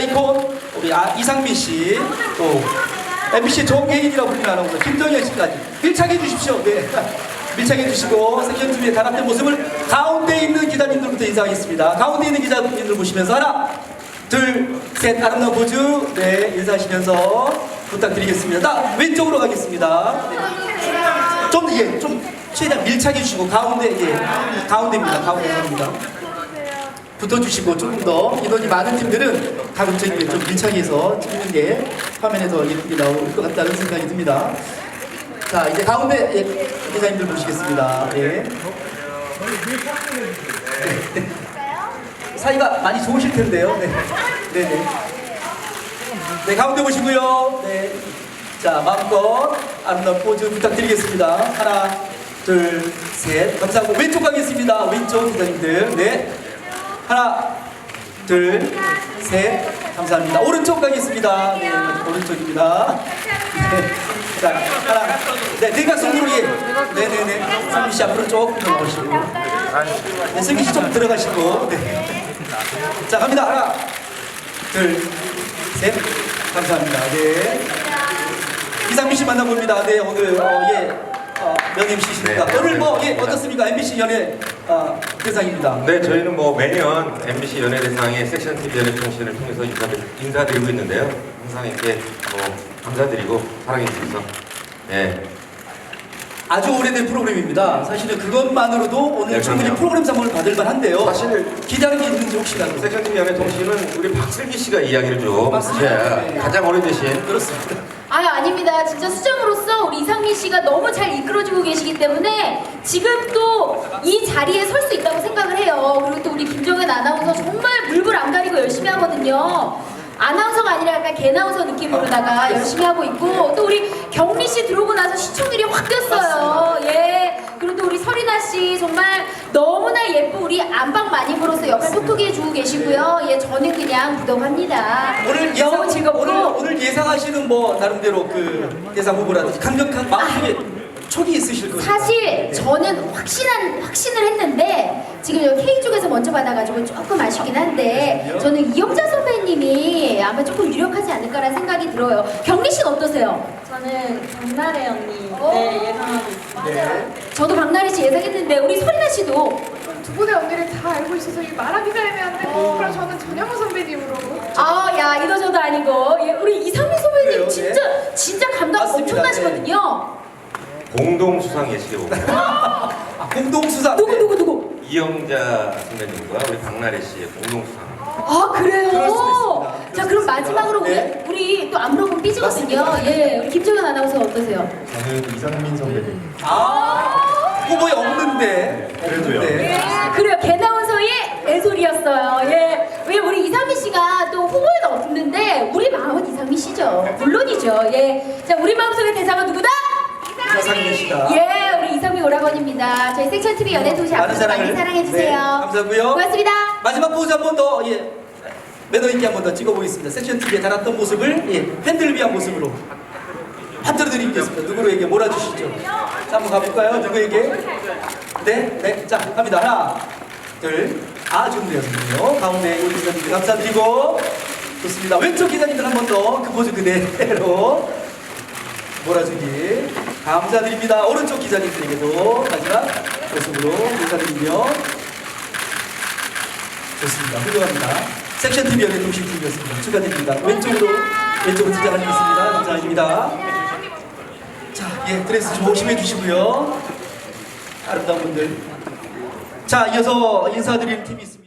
아이콘 우리 아, 이상민 씨, 또 MBC 정계인이라고 불리는 아나운서 김정현 씨까지 밀착해 주십시오. 네. 밀착해 주시고 섹션 TV에 단합된 모습을 가운데 있는 기자님들부터 인사하겠습니다. 가운데 있는 기자님들 보시면서 하나, 둘, 셋 아름다운 포즈 네 인사하시면서 부탁드리겠습니다. 나 왼쪽으로 가겠습니다. 네. 좀 예, 좀 최대한 밀착해 주시고 가운데 예, 가운데입니다. 가운데 갑니다. 붙어주시고 조금 더 인원이 많은 팀들은 가급적이면 좀 밀착해 서 찍는 게 화면에서 예쁘게 나올 것 같다는 생각이 듭니다. 자 이제 가운데 예, 기자님들 모시겠습니다. 예. 네. 사이가 많이 좋으실 텐데요. 네. 네네. 네, 가운데 보시고요. 네. 자, 마음껏 아름다운 포즈 부탁드리겠습니다. 하나, 둘, 셋. 감사하고 왼쪽 가겠습니다. 왼쪽 기자님들. 네. 하나, 둘, 셋. 감사합니다. 오른쪽 가겠습니다. 네, 오른쪽입니다. 네. 자, 하나, 네, 대각선으로 예. 네 네네. 상민 씨 앞으로 조금 더 나오시고. 네, 슬기 씨좀 들어가시고. 네. 자, 갑니다. 하나, 둘, 셋. 감사합니다. 네. 이상민 씨 만나봅니다. 네, 오늘, 어, 예. 어, 면 MC십니다. 네. 오늘 뭐, 예, 어떻습니까? MBC 연예 어, 대상입니다. 네, 저희는 뭐 매년 MBC 연예대상의 섹션 TV 연예통신을 통해서 인사드, 인사드리고 있는데요. 항상 이렇게 뭐 감사드리고 사랑해 주셔서 네, 아주 오래된 프로그램입니다. 사실은 그것만으로도 오늘 네, 충분히 그럼요. 프로그램상을 받을 만한데요. 사실 게 있는지 혹시라도. 섹션 TV 연예통신은 우리 박슬기 씨가 이야기를 좀 맞습니다. 네. 가장 오래되신 그렇습니다. 아유 아닙니다. 진짜 수장으로서 우리 씨가 너무 잘 이끌어주고 계시기 때문에 지금 또 이 자리에 설 수 있다고 생각을 해요. 그리고 또 우리 김정은 아나운서 정말 물불 안 가리고 열심히 하거든요. 아나운서가 아니라 약간 개나운서 느낌으로다가 열심히 하고 있고 또 우리 경리 씨 들어오고 나서 시청률이 확 뛰었어요. 예. 그리고 또 우리 설이나 씨 정말 너무나 예쁜 우리 안방 마님으로서 역할 톡톡히 해주고 계시고요. 예, 저는 그냥 무덤합니다. 오늘 예상, 너무 즐겁고 오늘, 오늘 예상하시는 뭐 나름대로 그 대상 후보라든지 강력한 마음속에 촉이 있으실 거예요. 사실 저는 확신한 확신을 했는데 지금 여기 K 쪽에서 먼저 받아가지고 조금 아쉽긴 한데 저는 이영자 선배님이 아마 조금 유력하지 않을까라는 생각이 들어요. 경리 씨는 어떠세요? 저는 박나래 언니 오. 네, 예상하고 있어요. 네. 저도 박나래 씨 예상했는데 우리 소리나 씨도 두 분의 언니를 다 알고 있어서 이 말하기가 애매한데 그럼 저는 전영호 선배님으로 아 야 이도저도 아니고 예, 우리 이상민 선배님 그래요, 진짜 진짜 맞습니다. 엄청나시거든요. 공동 수상 예식에 오고 아, 공동 수상. 누구 네. 누구 누구? 이영자 선배님과 우리 박나래 씨의 공동 수상. 아 그래요? 그럴 수도 있습니다. 자 그럼 마지막으로. 우리 우리 또 안 물어보면 삐지거든요. 예, 우리 김정현 아나운서 어떠세요? 저는 이상민 선배님. 아, 후보에. 없는데. 예, 그래요. 개나운서의 애소리였어요. 예. 왜 우리 이상민 씨가 또 후보에는 없는데 우리 마음은 씨죠. 물론이죠. 예. 자, 우리 마음속의 대상은 누구다? 이상민 씨다. 예, 우리 이상민 오라버니입니다. 저희 섹션 TV 연예 도시 많은 앞으로 많이 사랑을- 사랑해 주세요. 네, 감사하고요. 고맙습니다. 마지막 포즈 한 번 더, 예. 매너 있게 한 번 더 찍어보겠습니다. 섹션 TV에 달았던 모습을, 예. 팬들을 위한 모습으로. 한들어 드리겠습니다. 누구에게 몰아주시죠. 자, 한번 가볼까요? 누구에게? 네, 네. 자, 갑니다. 하나, 둘. 아, 좋네요. 가운데 우리 기자님들 감사드리고. 좋습니다. 왼쪽 기자님들 한 번 더 그 포즈 그대로 몰아주기. 감사드립니다. 오른쪽 기자님들에게도 마지막 모습으로 인사드리며. 좋습니다. 훌륭합니다. 섹션 TV 연예 통신 팀이었습니다. 축하드립니다. 왼쪽으로 왼쪽으로 등장하겠습니다. 감사합니다. 자, 예, 드레스 조심해 주시고요. 아름다운 분들. 자, 이어서 인사드릴 팀이 있습니다.